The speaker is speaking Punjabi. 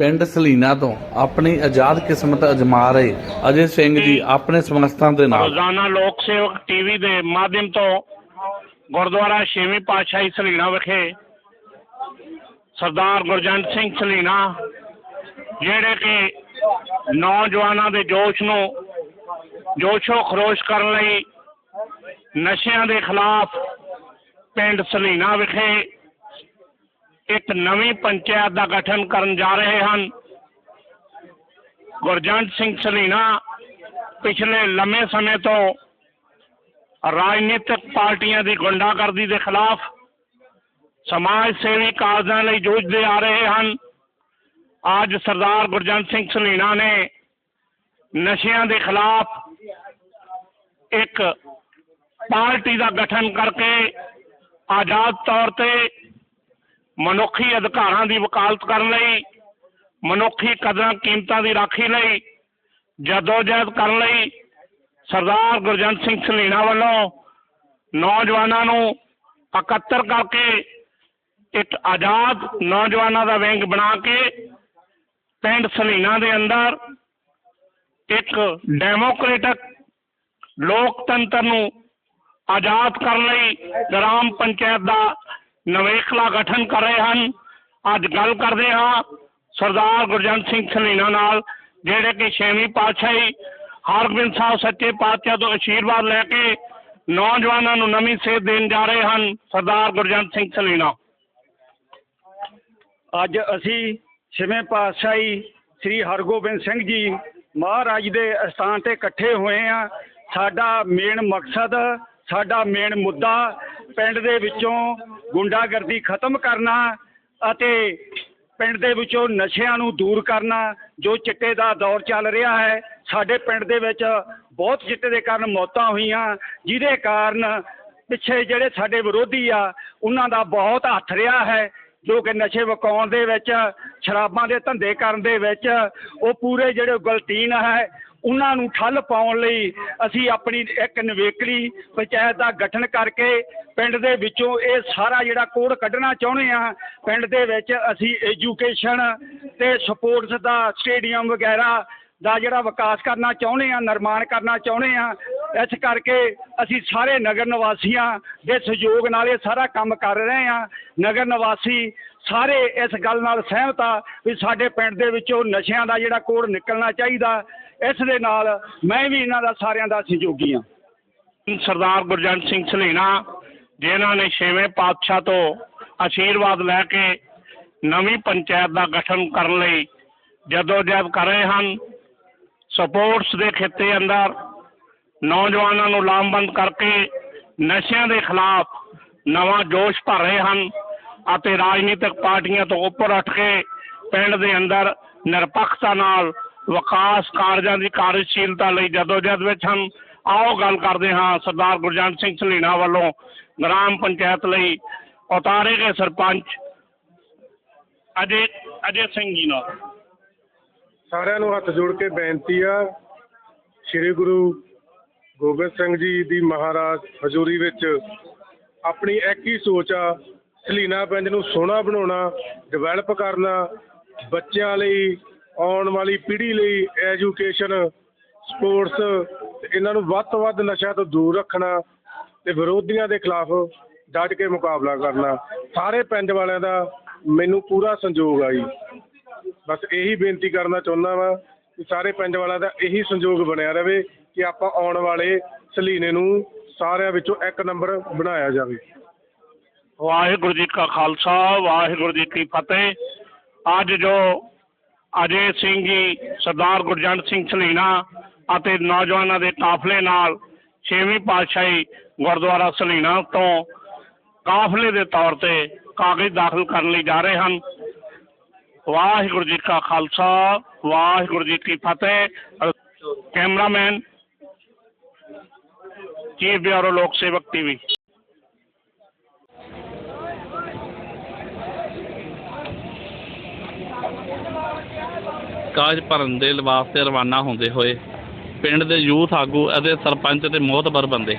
ਪਿੰਡ ਸਲੀਨਾ ਤੋਂ ਆਪਣੀ ਆਜ਼ਾਦ ਕਿਸਮਤ ਅਜਮਾ ਰਹੇ ਅਜੇ ਸਿੰਘ ਜੀ ਆਪਣੇ ਸਮਰਥਕਾਂ ਦੇ ਨਾਲ। ਰੋਜ਼ਾਨਾ ਲੋਕ ਸੇਵਕ ਟੀਵੀ ਦੇ ਮਾਧਿਅਮ ਤੋਂ ਗੁਰਦੁਆਰਾ ਛੇਵੀਂ ਪਾਤਸ਼ਾਹੀ ਸਲੀਣਾ ਵਿਖੇ ਸਰਦਾਰ ਗੁਰਜੰਟ ਸਿੰਘ ਸਲੀਣਾ ਜਿਹੜੇ ਕਿ ਨੌਜਵਾਨਾਂ ਦੇ ਜੋਸ਼ ਨੂੰ ਜੋਸ਼ੋ ਖਰੋਸ਼ ਕਰਨ ਲਈ ਨਸ਼ਿਆਂ ਦੇ ਖਿਲਾਫ ਪਿੰਡ ਸਲੀਨਾ ਵਿਖੇ ਇੱਕ ਨਵੀਂ ਪੰਚਾਇਤ ਦਾ ਗਠਨ ਕਰਨ ਜਾ ਰਹੇ ਹਨ ਗੁਰਜੰਟ ਸਿੰਘ ਸਲੀਣਾ ਪਿਛਲੇ ਲੰਮੇ ਸਮੇਂ ਤੋਂ ਰਾਜਨੀਤਿਕ ਪਾਰਟੀਆਂ ਦੀ ਗੁੰਡਾਗਰਦੀ ਦੇ ਖਿਲਾਫ ਸਮਾਜ ਸੇਵੀ ਕਾਰਜਾਂ ਲਈ ਜੂਝਦੇ ਆ ਰਹੇ ਹਨ ਅੱਜ ਸਰਦਾਰ ਗੁਰਜੰਟ ਸਿੰਘ ਸਲੀਣਾ ਨੇ ਨਸ਼ਿਆਂ ਦੇ ਖਿਲਾਫ ਇੱਕ ਪਾਰਟੀ ਦਾ ਗਠਨ ਕਰਕੇ ਆਜ਼ਾਦ ਤੌਰ ਤੇ ਮਨੁੱਖੀ ਅਧਿਕਾਰਾਂ ਦੀ ਵਕਾਲਤ ਕਰਨ ਲਈ, ਮਨੁੱਖੀ ਕਦਰਾਂ ਕੀਮਤਾਂ ਦੀ ਰਾਖੀ ਲਈ, ਜਦੋਜਹਿਦ ਕਰਨ ਲਈ ਸਰਦਾਰ ਗੁਰਜੰਟ ਸਿੰਘ ਸਲੀਣਾ ਵੱਲੋਂ ਨੌਜਵਾਨਾਂ ਨੂੰ ਇਕੱਤਰ ਕਰਕੇ ਇੱਕ ਆਜ਼ਾਦ ਨੌਜਵਾਨਾਂ ਦਾ ਵਿੰਗ ਬਣਾ ਕੇ ਪਿੰਡ ਸਲੀਣਾ ਦੇ ਅੰਦਰ ਇੱਕ ਡੈਮੋਕ੍ਰੇਟਿਕ ਲੋਕਤੰਤਰ ਨੂੰ ਆਜ਼ਾਦ ਕਰਨ ਲਈ ਗ੍ਰਾਮ ਪੰਚਾਇਤ ਦਾ ਨਵੇਕਲਾ ਗਠਨ ਕਰ ਰਹੇ ਹਨ। ਅੱਜ ਗੱਲ ਕਰਦੇ ਹਾਂ ਸਰਦਾਰ ਗੁਰਜੰਟ ਸਿੰਘ ਸਲੀਣਾ ਨਾਲ, ਜਿਹੜੇ ਕਿ ਛੇਵੀਂ ਪਾਤਸ਼ਾਹੀ ਹਰਗੋਬਿੰਦ ਸਾਹਿਬ ਸੱਚੇ ਪਾਤਸ਼ਾਹ ਤੋਂ ਆਸ਼ੀਰਵਾਦ ਲੈ ਕੇ ਨੌਜਵਾਨਾਂ ਨੂੰ ਨਵੀਂ ਸੇਧ ਦੇਣ ਜਾ ਰਹੇ ਹਨ, ਸਰਦਾਰ ਗੁਰਜੰਟ ਸਿੰਘ ਸਲੀਣਾ ਅੱਜ ਅਸੀਂ ਛੇਵੇਂ ਪਾਤਸ਼ਾਹੀ ਸ੍ਰੀ ਹਰਗੋਬਿੰਦ ਸਿੰਘ ਜੀ ਮਹਾਰਾਜ ਦੇ ਅਸਥਾਨ ਤੇ ਇਕੱਠੇ ਹੋਏ ਆ ਸਾਡਾ ਮੇਨ ਮਕਸਦ, ਸਾਡਾ ਮੇਨ ਮੁੱਦਾ ਪਿੰਡ ਦੇ ਵਿੱਚੋਂ ਗੁੰਡਾਗਰਦੀ ਖਤਮ ਕਰਨਾ ਅਤੇ ਪਿੰਡ ਦੇ ਵਿੱਚੋਂ ਨਸ਼ਿਆਂ ਨੂੰ ਦੂਰ ਕਰਨਾ, ਜੋ ਚਿੱਟੇ ਦਾ ਦੌਰ ਚੱਲ ਰਿਹਾ ਹੈ, ਸਾਡੇ ਪਿੰਡ ਦੇ ਵਿੱਚ ਬਹੁਤ ਚਿੱਟੇ ਦੇ ਕਾਰਨ ਮੌਤਾਂ ਹੋਈਆਂ, ਜਿਹਦੇ ਕਾਰਨ ਪਿੱਛੇ ਜਿਹੜੇ ਸਾਡੇ ਵਿਰੋਧੀ ਆ, ਉਹਨਾਂ ਦਾ ਬਹੁਤ ਹੱਥ ਰਿਹਾ ਹੈ, ਜੋ ਕਿ ਨਸ਼ੇ ਵਕਾਉਣ ਦੇ ਵਿੱਚ, ਸ਼ਰਾਬਾਂ ਦੇ ਧੰਦੇ ਕਰਨ ਦੇ ਵਿੱਚ, ਉਹ ਪੂਰੇ ਜਿਹੜੇ ਗਲਤੀਨ ਹੈ ਉਹਨਾਂ ਨੂੰ ਠੱਲ ਪਾਉਣ ਲਈ ਅਸੀਂ ਆਪਣੀ ਇੱਕ ਨਿਵੇਕਲੀ ਪੰਚਾਇਤ ਦਾ ਗਠਨ ਕਰਕੇ ਪਿੰਡ ਦੇ ਵਿੱਚੋਂ ਇਹ ਸਾਰਾ ਜਿਹੜਾ ਕੋਡ ਕੱਢਣਾ ਚਾਹੁੰਦੇ ਆ ਪਿੰਡ ਦੇ ਵਿੱਚ ਅਸੀਂ ਐਜੂਕੇਸ਼ਨ ਤੇ ਸਪੋਰਟਸ ਦਾ ਸਟੇਡੀਅਮ ਵਗੈਰਾ ਦਾ ਜਿਹੜਾ ਵਿਕਾਸ ਕਰਨਾ ਚਾਹੁੰਦੇ ਆ ਨਿਰਮਾਣ ਕਰਨਾ ਚਾਹੁੰਦੇ ਆ ਇਸ ਕਰਕੇ ਅਸੀਂ ਸਾਰੇ ਨਗਰ ਨਿਵਾਸੀਆਂ ਦੇ ਸਹਿਯੋਗ ਨਾਲ ਇਹ ਸਾਰਾ ਕੰਮ ਕਰ ਰਹੇ ਆ ਨਗਰ ਨਿਵਾਸੀ ਸਾਰੇ ਇਸ ਗੱਲ ਨਾਲ ਸਹਿਮਤ ਆ ਵੀ ਸਾਡੇ ਪਿੰਡ ਦੇ ਵਿੱਚੋਂ ਨਸ਼ਿਆਂ ਦਾ ਜਿਹੜਾ ਕੋੜ ਨਿਕਲਣਾ ਚਾਹੀਦਾ ਇਸ ਦੇ ਨਾਲ ਮੈਂ ਵੀ ਇਹਨਾਂ ਦਾ ਸਾਰਿਆਂ ਦਾ ਸਹਿਯੋਗੀ ਹਾਂ। ਸਰਦਾਰ ਗੁਰਜੰਟ ਸਿੰਘ ਸਲੀਣਾ, ਜਿਨ੍ਹਾਂ ਨੇ ਛੇਵੇਂ ਪਾਤਸ਼ਾਹ ਤੋਂ ਆਸ਼ੀਰਵਾਦ ਲੈ ਕੇ ਨਵੀਂ ਪੰਚਾਇਤ ਦਾ ਗਠਨ ਕਰਨ ਲਈ ਜਦੋਜਹਿਦ ਕਰ ਰਹੇ ਹਨ, ਸਪੋਰਟਸ ਦੇ ਖੇਤੇ ਅੰਦਰ ਨੌਜਵਾਨਾਂ ਨੂੰ ਲਾਮਬੰਦ ਕਰਕੇ ਨਸ਼ਿਆਂ ਦੇ ਖਿਲਾਫ ਨਵਾਂ ਜੋਸ਼ ਭਰ ਰਹੇ ਹਨ ਅਤੇ ਰਾਜਨੀਤਿਕ ਪਾਰਟੀਆਂ ਤੋਂ ਉੱਪਰ ਉੱਠ ਕੇ ਪਿੰਡ ਦੇ ਅੰਦਰ ਨਿਰਪੱਖਤਾ ਨਾਲ ਵਿਕਾਸ ਕਾਰਜਾਂ ਦੀ ਕਾਰਜਸ਼ੀਲਤਾ ਲਈ ਜਦੋਜਹਿਦ ਵਿੱਚ ਹਨ, ਆਓ ਗੱਲ ਕਰਦੇ ਹਾਂ ਸਰਦਾਰ ਗੁਰਜੰਟ ਸਿੰਘ ਸਲੀਣਾ ਵੱਲੋਂ ਗ੍ਰਾਮ ਪੰਚਾਇਤ ਲਈ ਉਤਾਰੇ ਗਏ ਸਰਪੰਚ ਅਜੇ ਅਜੇ ਸਿੰਘ ਜੀ ਨਾਲ। ਸਾਰਿਆਂ ਨੂੰ ਹੱਥ ਜੋੜ ਕੇ ਬੇਨਤੀ ਆ, ਸ੍ਰੀ ਗੁਰੂ ਗੋਬਿੰਦ ਸਿੰਘ ਜੀ ਦੀ ਮਹਾਰਾਜ ਹਜ਼ੂਰੀ ਵਿੱਚ ਆਪਣੀ ਇੱਕ ਹੀ ਸੋਚ ਆ ਸਲੀਨਾ ਪਿੰਡ ਨੂੰ ਸੋਹਣਾ ਬਣਾਉਣਾ ਡਿਵੈਲਪ ਕਰਨਾ, ਬੱਚਿਆਂ ਲਈ ਆਉਣ ਵਾਲੀ ਪੀੜ੍ਹੀ ਲਈ ਐਜੂਕੇਸ਼ਨ ਸਪੋਰਟਸ ਇਹਨਾਂ ਨੂੰ ਵੱਧ ਤੋਂ ਵੱਧ ਨਸ਼ਿਆਂ ਤੋਂ ਦੂਰ ਰੱਖਣਾ ਤੇ ਵਿਰੋਧੀਆਂ ਦੇ ਖਿਲਾਫ ਡਟ ਕੇ ਮੁਕਾਬਲਾ ਕਰਨਾ, ਸਾਰੇ ਪਿੰਡ ਵਾਲਿਆਂ ਦਾ ਮੈਨੂੰ ਪੂਰਾ ਸੰਯੋਗ ਆ ਜੀ। ਬਸ ਇਹੀ ਬੇਨਤੀ ਕਰਨਾ ਚਾਹੁੰਦਾ ਵਾਂ ਕਿ ਸਾਰੇ ਪਿੰਡ ਵਾਲਿਆਂ ਦਾ ਇਹੀ ਸੰਯੋਗ ਬਣਿਆ ਰਵੇ ਕਿ ਆਪਾਂ ਆਉਣ ਵਾਲੇ ਸਲੀਨੇ ਨੂੰ ਸਾਰਿਆਂ ਵਿੱਚੋਂ ਇੱਕ ਨੰਬਰ ਬਣਾਇਆ ਜਾਵੇ। ਵਾਹਿਗੁਰੂ ਜੀ ਕਾ ਖਾਲਸਾ, ਵਾਹਿਗੁਰੂ ਜੀ ਕੀ ਫਤਿਹ। ਅੱਜ ਜੋ ਅਜੇ ਸਿੰਘ ਜੀ, ਸਰਦਾਰ ਗੁਰਜੰਟ ਸਿੰਘ ਸਲੀਣਾ ਅਤੇ ਨੌਜਵਾਨਾਂ ਦੇ ਕਾਫਲੇ ਨਾਲ ਛੇਵੀਂ ਪਾਤਸ਼ਾਹੀ ਗੁਰਦੁਆਰਾ ਸਲੀਣਾ ਤੋਂ ਕਾਫਲੇ ਦੇ ਤੌਰ ਤੇ ਕਾਗਜ਼ ਦਾਖਲ ਕਰਨ ਲਈ ਜਾ ਰਹੇ ਹਨ। ਵਾਹਿਗੁਰੂ ਜੀ ਕਾ ਖਾਲਸਾ, ਵਾਹਿਗੁਰੂ ਜੀ ਕੀ ਫਤਿਹ। ਕੈਮਰਾਮੈਨ, ਚੀਫ ਬਿਊਰੋ ਲੋਕ ਸੇਵਕ ਟੀਵੀ। ਕਾਜ ਭਰਨ ਦੇ ਵਾਸਤੇ ਰਵਾਨਾ ਹੁੰਦੇ ਹੋਏ ਪਿੰਡ ਦੇ ਯੂਥ ਆਗੂ ਅਤੇ ਸਰਪੰਚ ਤੇ ਮੋਹਤਬਰ ਬੰਦੇ